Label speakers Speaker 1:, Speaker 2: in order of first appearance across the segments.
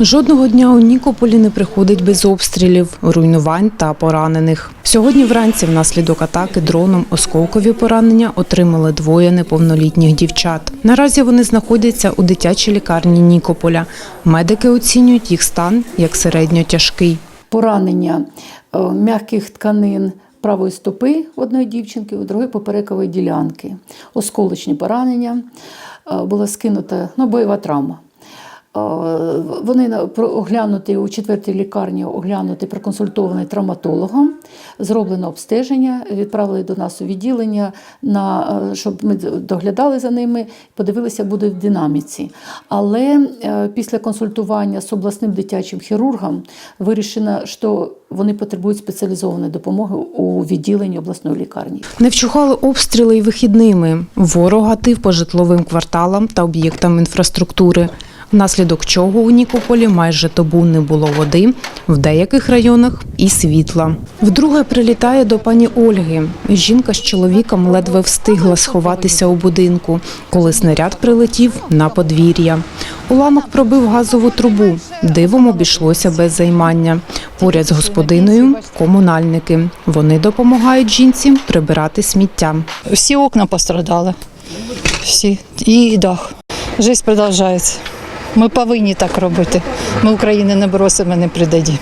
Speaker 1: Жодного дня у Нікополі не приходить без обстрілів, руйнувань та поранених. Сьогодні вранці внаслідок атаки дроном осколкові поранення отримали двоє неповнолітніх дівчат. Наразі вони знаходяться у дитячій лікарні Нікополя. Медики оцінюють їх стан як середньо тяжкий.
Speaker 2: поранення е, м'яких тканин правої стопи одної дівчинки, у другої поперекової ділянки, осколочні поранення, е, була скинута ну, бойова травма. Вони оглянуті у четвертій лікарні, оглянуті, проконсультовані травматологом, зроблено обстеження, відправили до нас у відділення, на, е, щоб ми доглядали за ними, подивилися, буде в динаміці. Але е, після консультування з обласним дитячим хірургом вирішено, що вони потребують спеціалізованої допомоги у відділенні обласної лікарні.
Speaker 1: Не вчухали обстріли й вихідними. Ворог гатив по житловим кварталам та об'єктам інфраструктури. Внаслідок чого у Нікополі майже добу не було води, в деяких районах і світла. Вдруге прилітає до пані Ольги. Жінка з чоловіком ледве встигла сховатися у будинку, коли снаряд прилетів на подвір'я. Уламок пробив газову трубу. Дивом обійшлося без займання. Поряд з господиною комунальники. Вони допомагають жінці прибирати сміття.
Speaker 3: Всі окна пострадали. Всі. І дах. Життя продовжується. Ми повинні так робити. Ми України не бросимо, не придадімо.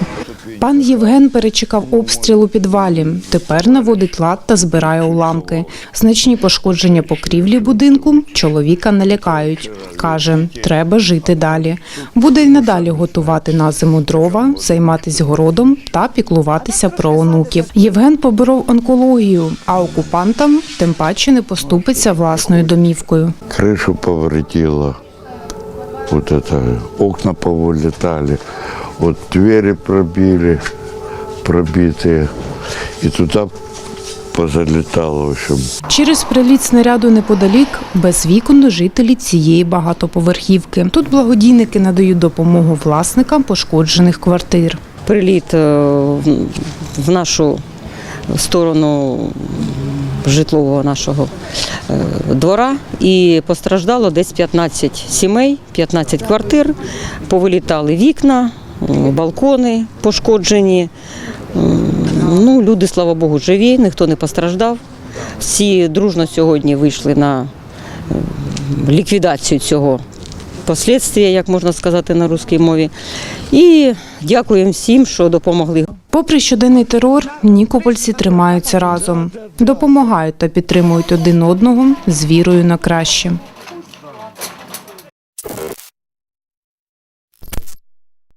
Speaker 1: Пан Євген перечекав обстріл у підвалі. Тепер наводить лад та збирає уламки. Значні пошкодження покрівлі будинку чоловіка не лякають. Каже, треба жити далі. Буде й надалі готувати на зиму дрова, займатися городом та піклуватися про онуків. Євген поборов онкологію, а окупантам тим паче не поступиться власною домівкою.
Speaker 4: крышу повредило, вот это, окна повылетали, вот двери пробили, пробитые, и туда позалетало, в общем.
Speaker 1: Через приліт снаряду неподалік без вікон жителі цієї багатоповерхівки. Тут благодійники надають допомогу власникам пошкоджених квартир.
Speaker 5: приліт е, в- в нашу сторону житлового нашого е, двора і постраждало десь 15 сімей, 15 квартир, повилітали вікна, балкони пошкоджені. Ну, люди, слава Богу, живі, ніхто не постраждав. Всі дружно сьогодні вийшли на е, ліквідацію цього послідствия, як можна сказати на русській мові. І дякуємо всім, що допомогли.
Speaker 1: Попри щоденний терор, нікопольці тримаються разом, допомагають та підтримують один одного з вірою на краще.